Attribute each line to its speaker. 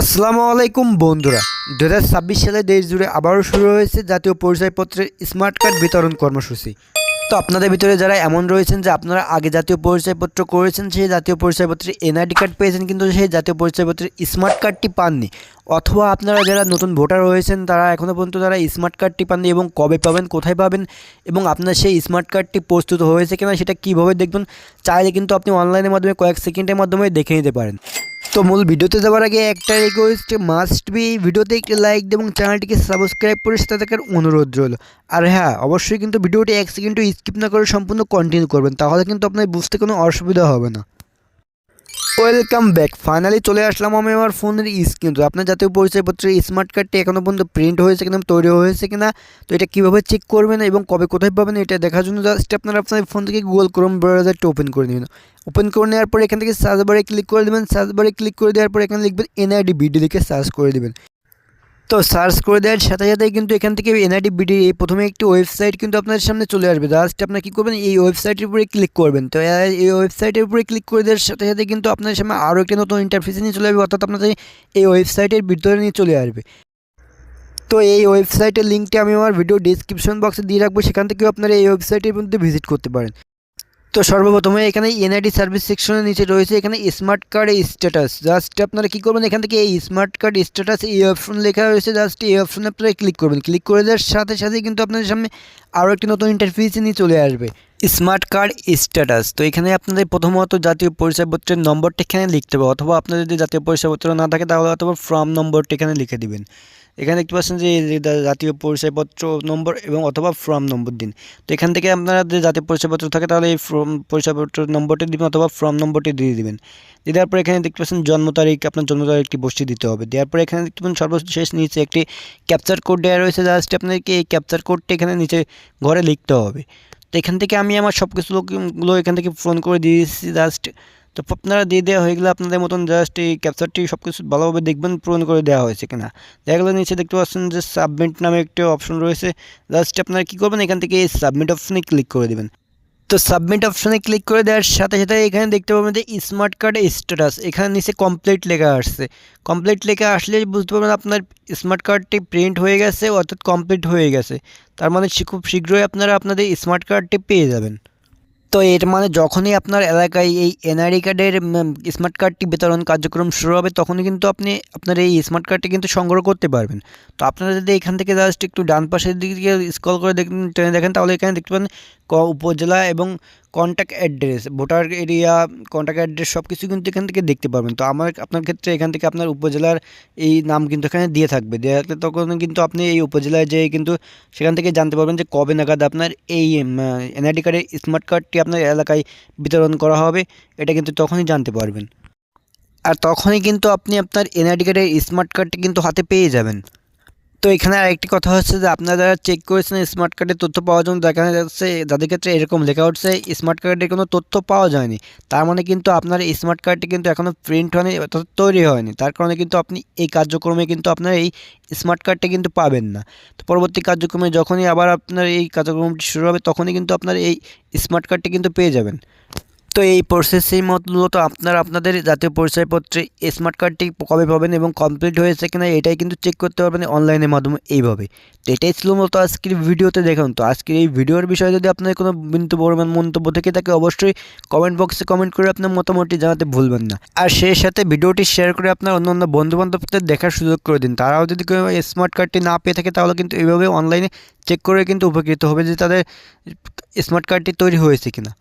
Speaker 1: আসসালামু আলাইকুম, বন্ধুরা। দু হাজার ছাব্বিশ সালে দেশ জুড়ে আবারও শুরু হয়েছে জাতীয় পরিচয়পত্রের স্মার্ট কার্ড বিতরণ কর্মসূচি। তো আপনাদের ভিতরে যারা এমন রয়েছেন যে আপনারা আগে জাতীয় পরিচয়পত্র করেছেন, সেই জাতীয় পরিচয়পত্রের এনআইডি কার্ড পেয়েছেন, কিন্তু সেই জাতীয় পরিচয়পত্রের স্মার্ট কার্ডটি পাননি। অথবা আপনারা যারা নতুন ভোটার হয়েছেন, তারা এখনও পর্যন্ত তারা স্মার্ট কার্ডটি পাননি এবং কবে পাবেন, কোথায় পাবেন এবং আপনার সেই স্মার্ট কার্ডটি প্রস্তুত হয়েছে কিনা, সেটা কীভাবে দেখবেন, চাইলে কিন্তু আপনি অনলাইনের মাধ্যমে কয়েক সেকেন্ডের মাধ্যমে দেখে নিতে পারেন। তো মূল ভিডিওতে যাওয়ার আগে একটা রিকোয়েস্ট মাস্ট বি ভিডিওতে একটি লাইক এবং চ্যানেলটিকে সাবস্ক্রাইব করে সাথে থাকার অনুরোধ রইল। আর হ্যাঁ অবশ্যই কিন্তু ভিডিওটি এক সেকেন্ডও স্কিপ না করে সম্পূর্ণ কন্টিনিউ করবেন, তাহলে কিন্তু আপনার বুঝতে কোনো অসুবিধা হবে না। ওয়েলকাম ব্যাক ফাইনালি চলে আসলাম আমি আমার ফোনের স্ক্রিন তো। আপনার জাতীয় পরিচয়পত্রের স্মার্ট কার্ডটি এখনও পর্যন্ত প্রিন্ট হয়েছে কিনা, তৈরি হয়েছে কিনা, তো এটা কীভাবে চেক করবেন এবং কবে কোথায় পাবেন এটা দেখার জন্য জাস্ট আপনারা আপনার ফোন থেকে গুগল ক্রোম ব্রাউজারটা ওপেন করে নেবেন। ওপেন করে নেওয়ার পর এখান থেকে সার্চ বারে ক্লিক করে দেবেন। সার্চ বারে ক্লিক করে দেওয়ার পর এখানে লিখবেন এনআইডি বিডি লিখে সার্চ করে দেবেন। তো সার্চ করে দেওয়ার সাথে সাথে কিন্তু এখান থেকে এনআইডি বিডি এই প্রথমে একটি ওয়েবসাইট কিন্তু আপনাদের সামনে চলে আসবে। জাস্ট আপনার কী করবেন, এই ওয়েবসাইটের উপরে ক্লিক করবেন। তো এই ওয়েবসাইটের উপরে ক্লিক করে দেওয়ার সাথে সাথে কিন্তু আপনার সামনে আরও একটি নতুন ইন্টারফেস নিয়ে চলে আসবে, অর্থাৎ আপনাদের এই ওয়েবসাইটের ভিতরে নিয়ে চলে আসবে। তো এই ওয়েবসাইটের লিঙ্কটি আমি আমার ভিডিও ডিসক্রিপশন বক্সে দিয়ে রাখব, সেখান থেকেও আপনারা এই ওয়েবসাইটের মধ্যে ভিজিট করতে পারেন। তো সর্বপ্রথমে এখানে এনআইডি সার্ভিস সেকশনের নিচে রয়েছে এখানে স্মার্ট কার্ড স্ট্যাটাস জাস্ট আপনারা কী করবেন, এখান থেকে এই স্মার্ট কার্ড স্ট্যাটাস এই অপশন লেখা রয়েছে। জাস্ট এই অপশনে আপনারা ক্লিক করবেন। ক্লিক করে দেওয়ার সাথে সাথে কিন্তু আপনাদের সামনে আরও একটি নতুন ইন্টারফিস নিয়ে চলে আসবে। Smart card status. তো এখানে আপনাদের প্রথমত জাতীয় পরিচয়পত্রের নম্বরটা এখানে লিখতে হবে, অথবা আপনাদের যদি জাতীয় পরিচয়পত্র না থাকে তাহলে অথবা ফর্ম নম্বরটা এখানে লিখে দিবেন। এখানে দেখতে পাচ্ছেন যে জাতীয় পরিচয়পত্র নম্বর এবং অথবা ফর্ম নম্বর দিন। তো এখান থেকে আপনারা যে জাতীয় পরিচয়পত্র থাকে তাহলে এই ফর্ম, পরিচয়পত্র নম্বরটি দিবেন অথবা ফর্ম নম্বরটি দিয়ে দিবেন। দেওয়ার পর এখানে দেখতে পাচ্ছেন জন্ম তারিখ, আপনার জন্ম তারিখটি বসিয়ে দিতে হবে। দেওয়ার পর এখানে দেখতে পাচ্ছেন সর্বশেষ নিচে একটি ক্যাপচার কোড দেওয়া রয়েছে। জাস্ট আপনাদেরকে এই ক্যাপচার কোডটি এখানে নিচে ঘরে লিখতে হবে। তো এখান থেকে আমি আমার সব কিছু লোকগুলো এখান থেকে ফোন করে দিয়েছি জাস্ট তো আপনারা দিয়ে দেওয়া হয়ে গেলে আপনাদের মতন জাস্ট এই ক্যাপচারটি সব কিছু ভালোভাবে দেখবেন পূরণ করে দেওয়া হয়েছে কিনা। দেখা গেলো নিচে দেখতে পাচ্ছেন যে সাবমিট নামে একটি অপশন রয়েছে। জাস্ট আপনারা কী করবেন, এখান থেকে এই সাবমিট অপশনে ক্লিক করে দেবেন। তো সাবমিট অপশানে ক্লিক করে দেওয়ার সাথে সাথে এখানে দেখতে পাবেন যে স্মার্ট কার্ড স্ট্যাটাস এখানে নিচে কমপ্লিট লেখা আসছে। কমপ্লিট লেখা আসলে বুঝতে পারবেন আপনার স্মার্ট কার্ডটি প্রিন্ট হয়ে গেছে, অর্থাৎ কমপ্লিট হয়ে গেছে। তার মানে খুব শীঘ্রই আপনারা আপনাদের স্মার্ট কার্ডটি পেয়ে যাবেন। তো এর মানে যখনই আপনার এলাকায় এই এনআরই কার্ডের স্মার্ট কার্ডটি বিতরণ কার্যক্রম শুরু হবে, তখনই কিন্তু আপনি আপনার এই স্মার্ট কার্ডটি কিন্তু সংগ্রহ করতে পারবেন। তো আপনারা যদি এখান থেকে জাস্ট একটু ডান পাশের দিকে স্কল করে দেখেন, টেনে দেখেন, তাহলে এখানে দেখতে পাবেন উপজেলা এবং contact address voter area contact address সব কিছু কিন্তু এখান থেকে দেখতে পারবেন। তো আমার, আপনার ক্ষেত্রে এখান থেকে আপনার উপজেলার এই নাম কিন্তু এখানে দিয়ে থাকবে। দেওয়া থাকলে তখন কিন্তু আপনি এই উপজেলায় যেয়ে কিন্তু সেখান থেকে জানতে পারবেন যে কবে নাগাদ আপনার এই এনআইডি কার্ডের স্মার্ট কার্ডটি আপনার এলাকায় বিতরণ করা হবে, এটা কিন্তু তখনই জানতে পারবেন। আর তখনই কিন্তু আপনি আপনার এনআইডি কার্ডের স্মার্ট কার্ডটি কিন্তু হাতে পেয়ে যাবেন। তো এখানে আরেকটি কথা হচ্ছে যে আপনারা যারা চেক করেছেন স্মার্ট কার্ডের তথ্য পাওয়ার জন্য, দেখা যাচ্ছে যাদের ক্ষেত্রে এরকম লেখা উঠছে স্মার্ট কার্ডের কোনো তথ্য পাওয়া যায়নি। তার মানে কিন্তু আপনার স্মার্ট কার্ডটি কিন্তু এখনও প্রিন্ট হয়নি, অর্থাৎ তৈরি হয়নি। তার কারণে কিন্তু আপনি এই কার্যক্রমে কিন্তু আপনার এই স্মার্ট কার্ডটি কিন্তু পাবেন না। তো পরবর্তী কার্যক্রমে যখনই আবার আপনার এই কার্যক্রমটি শুরু হবে, তখনই কিন্তু আপনার এই স্মার্ট কার্ডটি কিন্তু পেয়ে যাবেন। তো এই প্রসেসের মূলত আপনারা আপনাদের জাতীয় পরিচয়পত্রে স্মার্ট কার্ডটি কবে পাবেন এবং কমপ্লিট হয়েছে কিনা এটাই কিন্তু চেক করতে পারবেন অনলাইনের মাধ্যমে এইভাবে। তো এটাই ছিল মূলত আজকের ভিডিওতে দেখুন তো, আজকের এই ভিডিওর বিষয়ে যদি আপনার কোনো বিন্দু পরিমাণ মন্তব্য থেকে থাকে অবশ্যই কমেন্ট বক্সে কমেন্ট করে আপনার মতামতটি জানাতে ভুলবেন না। আর সেই সাথে ভিডিওটি শেয়ার করে আপনার অন্য অন্য বন্ধুবান্ধবদের দেখার সুযোগ করে দিন। তারাও যদি কেউ স্মার্ট কার্ডটি না পেয়ে থাকে তাহলে কিন্তু এইভাবে অনলাইনে চেক করে কিন্তু উপকৃত হবে যে তাদের স্মার্ট কার্ডটি তৈরি হয়েছে কিনা।